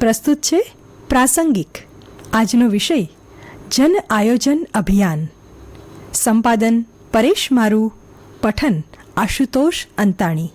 પ્રસ્તુત છે પ્રાસંગિક. આજનો વિષય જન આયોજન અભિયાન. સંપાદન પરેશ મારુ પઠન આશુતોષ અંતાણી.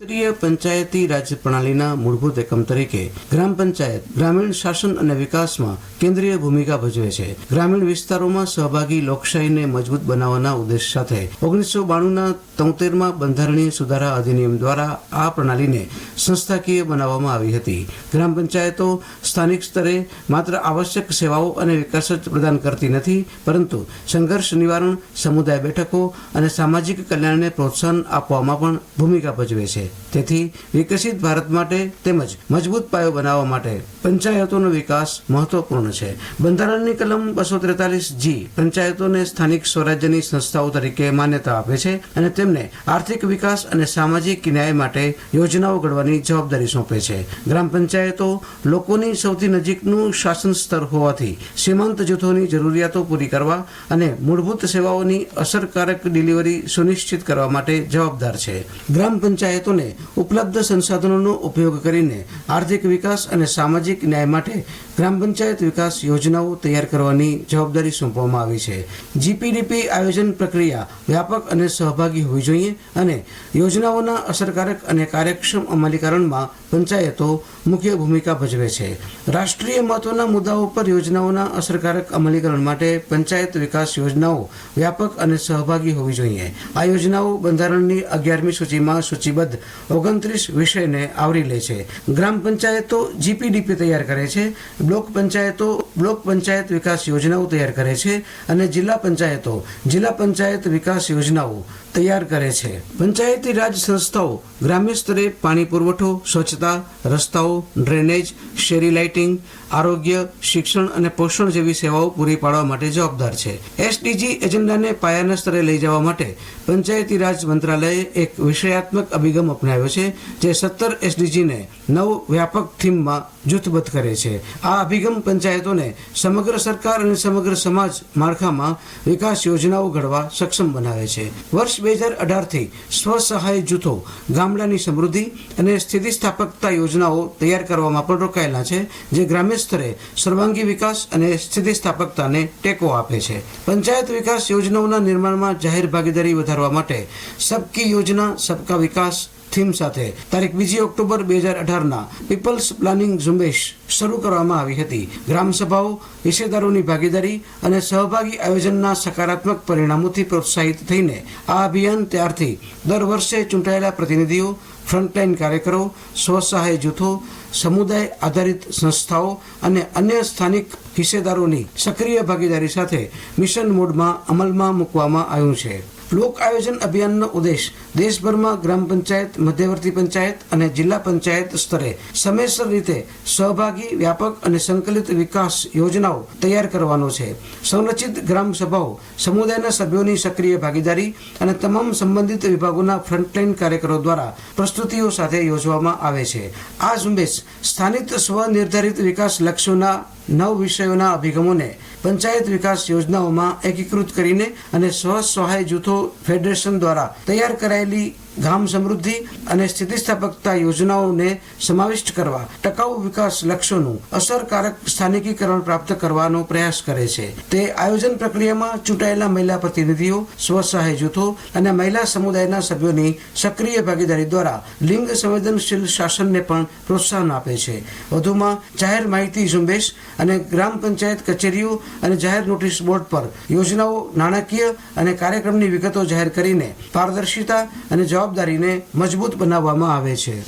રાષ્ટ્રીય પંચાયતી રાજ્ય પ્રણાલીના મૂળભૂત એકમ તરીકે ગ્રામ પંચાયત, ગ્રામીણ શાસન અને વિકાસમાં કેન્દ્રીય ભૂમિકા ભજવે છે. ગ્રામીણ વિસ્તારોમાં સહભાગી લોકશાહીને મજબૂત બનાવવાના ઉદ્દેશ સાથે ઓગણીસો બાણુંના તોતેરમાં બંધારણીય સુધારા અધિનિયમ દ્વારા આ પ્રણાલીને સંસ્થાકીય બનાવવામાં આવી હતી. ગ્રામ પંચાયતો સ્થાનિક સ્તરે માત્ર આવશ્યક સેવાઓ અને વિકાસ જ પ્રદાન કરતી નથી, પરંતુ સંઘર્ષ નિવારણ, સમુદાય બેઠકો અને સામાજિક કલ્યાણને પ્રોત્સાહન આપવામાં પણ ભૂમિકા ભજવે છે. તેથી વિકસિત ભારત માટે તેમજ મજબૂત પાયો બનાવવા માટે પંચાયતોનો વિકાસ મહત્વપૂર્ણ છે. બંધારણની કલમ બસો ત્રેતાલીસ જી પંચાયતોને સ્થાનિક સ્વરાજ્યની સંસ્થાઓ તરીકે માન્યતા આપે છે અને તેમને આર્થિક વિકાસ અને સામાજિક ન્યાય માટે યોજનાઓ ઘડવાની જવાબદારી સોંપે છે. ગ્રામ પંચાયતો લોકોની સૌથી નજીકનું શાસન સ્તર હોવાથી સીમાંત જૂથોની જરૂરિયાતો પૂરી કરવા અને મૂળભૂત સેવાઓની અસરકારક ડિલિવરી સુનિશ્ચિત કરવા માટે જવાબદાર છે. ગ્રામ પંચાયતોને ઉપલબ્ધ સંસાધનોનો ઉપયોગ કરીને આર્થિક વિકાસ અને સામાજિક ન્યાય માટે ગ્રામ પંચાયત વિકાસ યોજનાઓ તૈયાર કરવાની જવાબદારી સોંપવામાં આવી છે. જીપીડીપી આયોજન પ્રક્રિયા વ્યાપક અને સહભાગી હોવી જોઈએ અને યોજનાઓના અસરકારક અને કાર્યક્ષમ અમલીકરણમાં પંચાયતો મુખ્ય ભૂમિકા ભજવે છે. રાષ્ટ્રીય મહત્વના મુદ્દાઓ પર યોજનાઓના અસરકારક અમલીકરણ માટે પંચાયત વિકાસ યોજનાઓ વ્યાપક અને સહભાગી હોવી જોઈએ. આ યોજનાઓ બંધારણની અગિયારમી સૂચિમાં સૂચિબદ્ધ ઓગણત્રીસ વિષયને આવરી લે છે. ગ્રામ પંચાયતો જીપીડીપી તૈયાર કરે છે. બ્લોક પંચાયતો બ્લોક પંચાયત વિકાસ યોજનાઓ તૈયાર કરે છે અને જિલ્લા પંચાયતો જિલ્લા પંચાયત વિકાસ યોજનાઓ તૈયાર કરે છે. પંચાયતી રાજ સંસ્થાઓ ગ્રામ્ય સ્તરે પાણી પુરવઠો, સ્વચ્છતા, રસ્તાઓ, ડ્રેનેજ, શેરી લાઇટિંગ, આરોગ્ય, શિક્ષણ અને પોષણ જેવી સેવાઓ પૂરી પાડવા માટે જવાબદાર છે. એસડીજી એજન્ડાને પાયાના સ્તરે લઈ જવા માટે પંચાયતી રાજ મંત્રાલયે એક વિષયાત્મક અભિગમ અપનાવ્યો છે, જે સત્તર એસડીજીને નવ વ્યાપક થીમમાં જૂથબદ્ધ કરે છે. આ અભિગમ પંચાયતોને સમગ્ર સરકાર અને સમગ્ર સમાજ માળખામાં વિકાસ યોજનાઓ ઘડવા સક્ષમ બનાવે છે. વર્ષ બે હજાર અઢારથી સ્વસહાય જૂથો, ગામડાની સમૃદ્ધિ અને સ્થિતિસ્થાપકતા યોજનાઓ તૈયાર કરવામાં પણ રોકાયેલા છે, જે ગ્રામ્ય સ્તરે સર્વાંગી વિકાસ અને સ્થિતિસ્થાપકતાને ટેકો આપે છે. પંચાયત વિકાસ યોજનાઓના નિર્માણમાં જાહેર ભાગીદારી વધારવા માટે સબકી યોજના, સબકા વિકાસ થીમ સાથે તારીખ બીજી ઓક્ટોબર બે હજાર અઢારના પીપલ્સ પ્લાનિંગ ઝુંબેશ શરૂ કરવામાં આવી હતી. ગ્રામસભાઓ, હિસ્સેદારોની ભાગીદારી અને સહભાગી આયોજનના સકારાત્મક પરિણામોથી પ્રોત્સાહિત થઈને આ અભિયાન ત્યારથી દર વર્ષે ચૂંટાયેલા પ્રતિનિધિઓ, ફ્રન્ટલાઇન કાર્યકરો, સ્વસહાય જૂથો, સમુદાય આધારિત સંસ્થાઓ અને અન્ય સ્થાનિક હિસ્સેદારોની સક્રિય ભાગીદારી સાથે મિશન મોડમાં અમલમાં મૂકવામાં આવ્યું છે. લોક આયોજન અભિયાનનો ઉદ્દેશ દેશભરમાં ગ્રામ પંચાયત, મધ્યવર્તી પંચાયત અને જિલ્લા પંચાયત સ્તરે સમયસર રીતે સહભાગી, વ્યાપક અને સંકલિત વિકાસ યોજનાઓ તૈયાર કરવાનો છે. સંરચિત ગ્રામ સભાઓ સમુદાયના સભ્યોની સક્રિય ભાગીદારી અને તમામ સંબંધિત વિભાગોના ફ્રન્ટલાઇન કાર્યકરો દ્વારા પ્રસ્તુતિઓ સાથે યોજવામાં આવે છે. આ ઝુંબેશ સ્થાનિક સ્વનિર્ધારિત વિકાસ લક્ષ્યોના નવ વિષયોના અભિગમોને પંચાયત વિકાસ યોજનાઓમાં એકીકૃત કરીને અને સ્વ સહાય જૂથો ફેડરેશન દ્વારા તૈયાર કરાયેલી ગામ સમૃદ્ધિ અને સ્થિતિસ્થાપકતા યોજનાઓને સમાવિષ્ટ કરવા, ટકાઉ વિકાસ લક્ષ્યોનું અસરકારક સ્થાનિકીકરણ પ્રાપ્ત કરવાનો પ્રયાસ કરે છે. તે આયોજન પ્રક્રિયામાં ચૂંટાયેલા મહિલા પ્રતિનિધિઓ, સ્વસહાય જૂથો અને મહિલા સમુદાયના સભ્યોની સક્રિય ભાગીદારી દ્વારા લિંગ સંવેદનશીલ શાસનને પણ પ્રોત્સાહન આપે છે. વધુમાં જાહેર માહિતી ઝુંબેશ અને ગ્રામ પંચાયત કચેરીઓ અને જાહેર નોટિસ બોર્ડ પર યોજનાઓ નાણાકીય અને કાર્યક્રમની વિગતો જાહેર કરીને પારદર્શિતા અને જવાબદારીને મજબૂત બનાવવામાં આવે છે.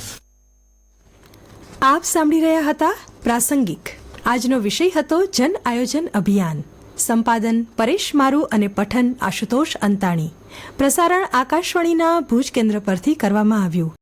આપ સાંભળી રહ્યા હતા પ્રાસંગિક. આજનો વિષય હતો જન આયોજન અભિયાન. સંપાદન પરેશ મારુ અને પઠન આશુતોષ અંતાણી. પ્રસારણ આકાશવાણીના ભુજ કેન્દ્ર પરથી કરવામાં આવ્યું.